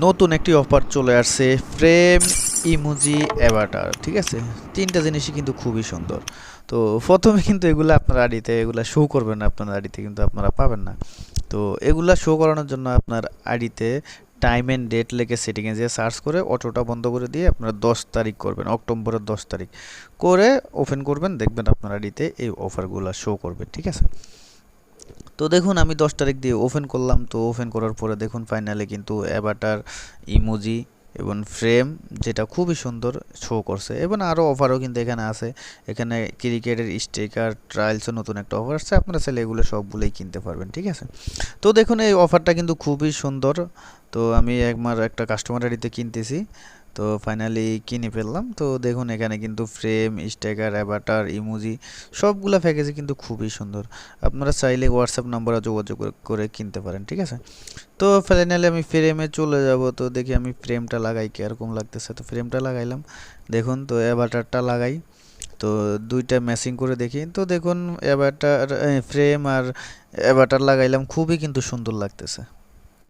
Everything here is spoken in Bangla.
নতুন একটি অফার চলে আসছে ফ্রেম ইমোজি অ্যাভাটার ঠিক আছে? তিনটা জিনিসই কিন্তু খুবই সুন্দর। তো প্রথমে কিন্তু এগুলো আপনার আইডিতে এগুলা শো করবেন না, আপনার আইডিতে কিন্তু আপনারা পাবেন না। তো এগুলা শো করানোর জন্য আপনার আইডিতে টাইম অ্যান্ড ডেট লেগে সেটিংয়ে যে সার্চ করে অটোটা বন্ধ করে দিয়ে আপনারা দশ তারিখ করবেন, অক্টোবরের দশ তারিখ। করে ওপেন করবেন, দেখবেন আপনার আইডিতে এই অফারগুলো শো করবে, ঠিক আছে? তো দেখুন, আমি দশ তারিখ দিয়ে ওপেন করলাম। তো ওপেন করার পরে দেখুন ফাইনালি কিন্তু অ্যাভাটার ইমোজি এবং ফ্রেম যেটা খুবই সুন্দর শো করছে। এবং আরও অফারও কিন্তু এখানে আছে। এখানে ক্রিকেটের স্টিকার ট্রায়ালসও নতুন একটা অফার আসছে আপনারা চাইলে এগুলো সবগুলোই কিনতে পারবেন, ঠিক আছে? তো দেখুন, এই অফারটা কিন্তু খুবই সুন্দর। তো আমি একবার একটা কাস্টমার আইডিতে কিনতেছি। তো ফাইনালি কিনে ফেললাম। তো দেখুন, এখানে কিন্তু ফ্রেম স্টিকার অ্যাভাটার ইমোজি সবগুলো প্যাকেজে কিন্তু খুবই সুন্দর। আপনারা চাইলে হোয়াটসঅ্যাপ নাম্বারে যোগাযোগ করে- কিনতে পারেন, ঠিক আছে? তো ফাইনালি আমি ফ্রেমে চলে যাব। তো দেখি আমি ফ্রেমটা লাগাই কীরকম লাগতেছে। তো ফ্রেমটা লাগাইলাম। দেখুন, তো অ্যাভাটারটা লাগাই। তো দুইটা ম্যাচিং করে দেখি। তো দেখুন অ্যাভাটার ফ্রেম আর অ্যাভাটার লাগাইলাম। খুবই কিন্তু সুন্দর লাগতেছে।